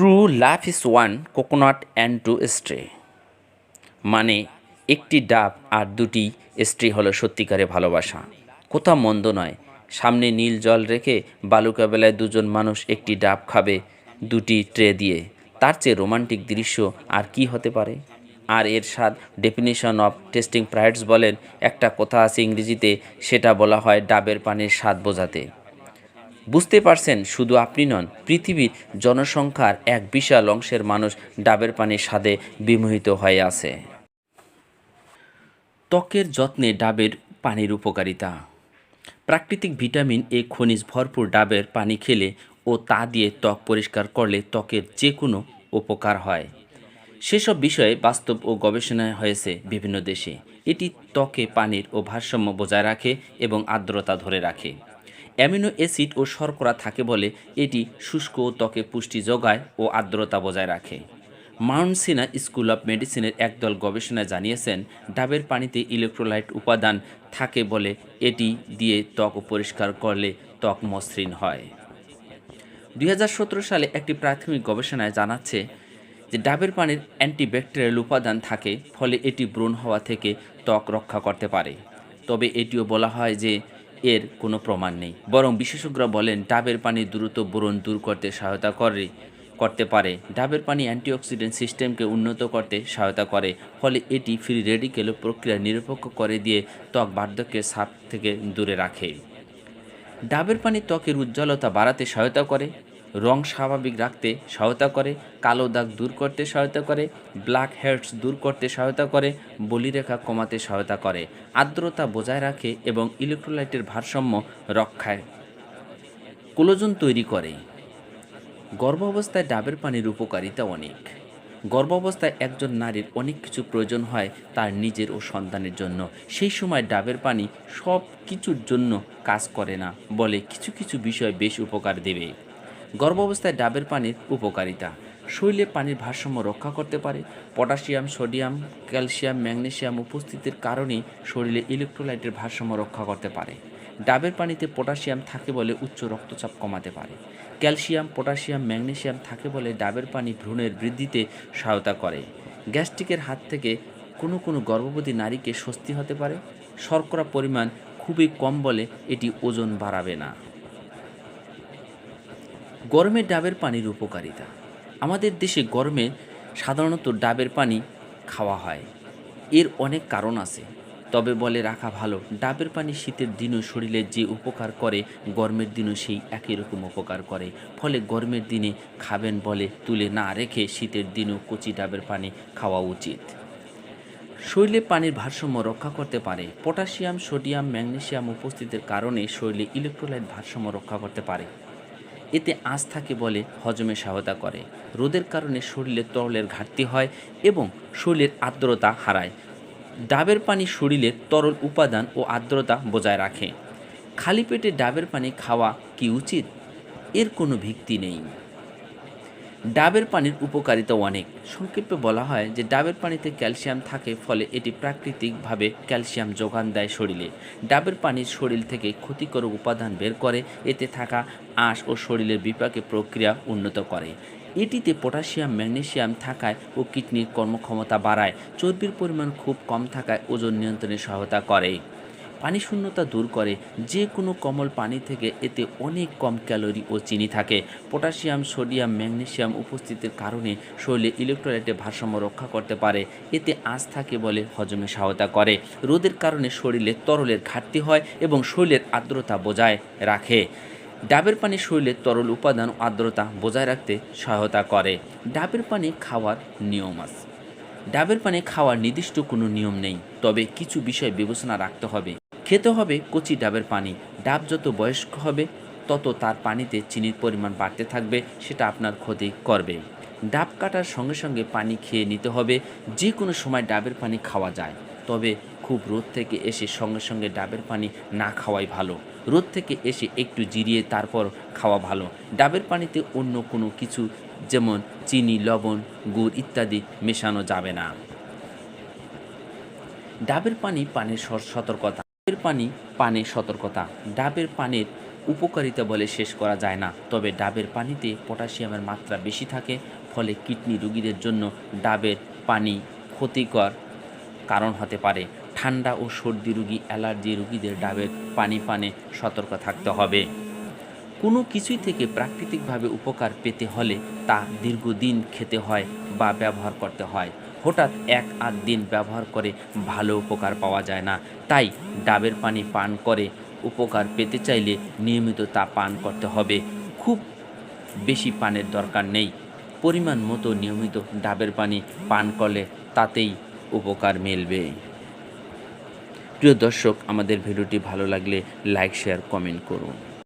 True love is one coconut and two straw মানে একটি ডাব আর দুটি স্ট্রি হলো সত্যিকারে ভালোবাসা। কোথাও মন্দ নয়, সামনে নীল জল রেখে বালুকা বেলায় দুজন মানুষ একটি ডাব খাবে, দুটি ট্রে দিয়ে। তার চেয়ে রোমান্টিক দৃশ্য আর কি হতে পারে? আর এর স্বাদ ডেফিনেশন অফ টেস্টিং প্রাইডস বলেন, একটা কথা আছে ইংরেজিতে, সেটা বলা হয় ডাবের পানির স্বাদ বোঝাতে। বুঝতে পারছেন, শুধু আপনি নন, পৃথিবীর জনসংখ্যার এক বিশাল অংশের মানুষ ডাবের পানির স্বাদে বিমোহিত হয়ে আছে। ত্বকের যত্নে ডাবের পানির উপকারিতা। প্রাকৃতিক ভিটামিন এ খনিজ ভরপুর ডাবের পানি খেলে ও তা দিয়ে ত্বক পরিষ্কার করলে ত্বকের যে কোনো উপকার হয়। সেসব বিষয়ে বাস্তব ও গবেষণায় হয়েছে বিভিন্ন দেশে। এটি ত্বকে পানির ও ভারসাম্য বজায় রাখে এবং আর্দ্রতা ধরে রাখে। অ্যামিনো অ্যাসিড ও শর্করা থাকে বলে এটি শুষ্ক ত্বকে পুষ্টি যোগায় ও আর্দ্রতা বজায় রাখে। মাউন্ট সিনা স্কুল অফ মেডিসিনের একদল গবেষণায় জানিয়েছেন, ডাবের পানিতে ইলেকট্রোলাইট উপাদান থাকে বলে এটি দিয়ে ত্বক পরিষ্কার করলে ত্বক মসৃণ হয়। দুই হাজার সতেরো সালে একটি প্রাথমিক গবেষণায় জানাচ্ছে যে ডাবের পানির অ্যান্টিব্যাকটেরিয়াল উপাদান থাকে, ফলে এটি ব্রণ হওয়া থেকে ত্বক রক্ষা করতে পারে। তবে এটিও বলা হয় যে এর কোনো প্রমাণ নেই। বরং বিশেষজ্ঞরা বলেন, ডাবের পানি দ্রুত ব্রণ দূর করতে সহায়তা করে, করতে পারে। ডাবের পানি অ্যান্টিঅক্সিডেন্ট সিস্টেমকে উন্নত করতে সহায়তা করে। ফলে এটি ফ্রি রেডিকেল প্রক্রিয়া নিরপেক্ষ করে দিয়ে ত্বক বার্ধক্যের সাপ থেকে দূরে রাখে। ডাবের পানি ত্বকের উজ্জ্বলতা বাড়াতে সহায়তা করে। রং স্বাভাবিক রাখতে সহায়তা করে, কালো দাগ দূর করতে সহায়তা করে ব্ল্যাক হেডস দূর করতে সহায়তা করে, বলিরেখা কমাতে সহায়তা করে। আর্দ্রতা বজায় রাখে এবং ইলেকট্রোলাইটের ভারসাম্য রক্ষায়। কোলোজন তৈরি করে। গর্ভাবস্থায় ডাবের পানির উপকারিতা অনেক। গর্ভাবস্থায় একজন নারীর অনেক কিছু প্রয়োজন হয় তার নিজের ও সন্তানের জন্য। সেই সময় ডাবের পানি সব কিছুর জন্য কাজ করে না বলে কিছু কিছু বিষয় বেশ উপকার দেবে। গর্ভাবস্থায় ডাবের পানির উপকারিতা। শরীরে পানির ভারসাম্য রক্ষা করতে পারে। পটাশিয়াম, সোডিয়াম, ক্যালসিয়াম, ম্যাগনেসিয়াম উপস্থিতির কারণেই শরীরে ইলেকট্রোলাইটের ভারসাম্য রক্ষা করতে পারে। ডাবের পানিতে পটাশিয়াম থাকে বলে উচ্চ রক্তচাপ কমাতে পারে। ক্যালসিয়াম, পটাশিয়াম, ম্যাগনেসিয়াম থাকে বলে ডাবের পানি ভ্রূণের বৃদ্ধিতে সহায়তা করে। গ্যাস্ট্রিকের হাত থেকে কোনো কোনো গর্ভবতী নারীকে স্বস্তি হতে পারে। শর্করা পরিমাণ খুবই কম বলে এটি ওজন বাড়াবে না। গরমে ডাবের পানির উপকারিতা। আমাদের দেশে গরমে সাধারণত ডাবের পানি খাওয়া হয়। এর অনেক কারণ আছে। তবে বলে রাখা ভালো, ডাবের পানি শীতের দিনও শরীরে যে উপকার করে, গরমের দিনও সেই একই রকম উপকার করে। ফলে গরমের দিনে খাবেন বলে তুলে না রেখে শীতের দিনও কচি ডাবের পানি খাওয়া উচিত। শরীরে পানির ভারসাম্য রক্ষা করতে পারে। পটাশিয়াম, সোডিয়াম ম্যাগনেসিয়াম উপস্থিতির কারণে শরীরে ইলেকট্রোলাইট ভারসাম্য রক্ষা করতে পারে। এতে আঁচ থাকে বলে হজমে সহায়তা করে। রোদের কারণে শরীরে তরলের ঘাটতি হয় এবং শরীরের আর্দ্রতা হারায়। ডাবের পানি শরীরের তরল উপাদান ও আর্দ্রতা বজায় রাখে। খালি পেটে ডাবের পানি খাওয়া কি উচিত? এর কোনো ভিত্তি নেই। ডাবের পানির উপকারিতা অনেক। সংক্ষেপে বলা হয় যে ডাবের পানিতে ক্যালসিয়াম থাকে, ফলে এটি প্রাকৃতিকভাবে ক্যালসিয়াম যোগান দেয় শরীরে। ডাবের পানির শরীর থেকে ক্ষতিকর উপাদান বের করে, এতে থাকা আঁশ ও শরীরের বিপাকে প্রক্রিয়া উন্নত করে। এটিতে পটাশিয়াম ম্যাগনেসিয়াম থাকায় ও কিডনির কর্মক্ষমতা বাড়ায়। চর্বির পরিমাণ খুব কম থাকায় ওজন নিয়ন্ত্রণে সহায়তা করে। পানি শূন্যতা দূর করে যে কোনো কমল পানি থেকে এতে অনেক কম ক্যালোরি ও চিনি থাকে। পটাশিয়াম, সোডিয়াম ম্যাগনেসিয়াম উপস্থিতির কারণে শরীরে ইলেকট্রোলাইটের ভারসাম্য রক্ষা করতে পারে। এতে আঁচ থাকে বলে হজমে সহায়তা করে। রোদের কারণে শরীরে তরলের ঘাটতি হয় এবং শরীরের আর্দ্রতা বজায় রাখে। ডাবের পানি শরীরের তরল উপাদান আর্দ্রতা বজায় রাখতে সহায়তা করে। ডাবের পানি খাওয়ার নিয়ম আছে। ডাবের পানি খাওয়ার নির্দিষ্ট কোনো নিয়ম নেই, তবে কিছু বিষয় বিবেচনা রাখতে হবে। খেতে হবে কচি ডাবের পানি। ডাব যত বয়স্ক হবে, তত তার পানিতে চিনির পরিমাণ বাড়তে থাকবে, সেটা আপনার ক্ষতি করবে। ডাব কাটার সঙ্গে সঙ্গে পানি খেয়ে নিতে হবে যে কোনো সময় ডাবের পানি খাওয়া যায়। তবে খুব রোদ থেকে এসে সঙ্গে সঙ্গে ডাবের পানি না খাওয়াই ভালো। রোদ থেকে এসে একটু জিরিয়ে তারপর খাওয়া ভালো। ডাবের পানিতে অন্য কোনো কিছু, যেমন চিনি, লবণ, গুড় ইত্যাদি মেশানো যাবে না। ডাবের পানি পানির সতর্কতা। ডাবের পানি পানে সতর্কতা। ডাবের পানির উপকারিতা বলে শেষ করা যায় না। তবে ডাবের পানিতে পটাশিয়ামের মাত্রা বেশি থাকে, ফলে কিডনি রোগীদের জন্য ডাবের পানি ক্ষতিকর কারণ হতে পারে। ঠান্ডা ও সর্দি রোগী, অ্যালার্জি রোগীদের ডাবের পানি পানে সতর্ক থাকতে হবে। কোনো কিছুই থেকে প্রাকৃতিকভাবে উপকার পেতে হলে তা দীর্ঘদিন খেতে হয় বা ব্যবহার করতে হয়। হঠাৎ এক আধ দিন ব্যবহার করে ভালো উপকার পাওয়া যায় না। তাই ডাবের পানি পান করে উপকার পেতে চাইলে নিয়মিত তা পান করতে হবে। খুব বেশি পানের দরকার নেই। পরিমাণ মতো নিয়মিত ডাবের পানি পান করলে তাতেই উপকার মিলবে। প্রিয় দর্শক, আমাদের ভিডিওটি ভালো লাগলে লাইক, শেয়ার, কমেন্ট করুন।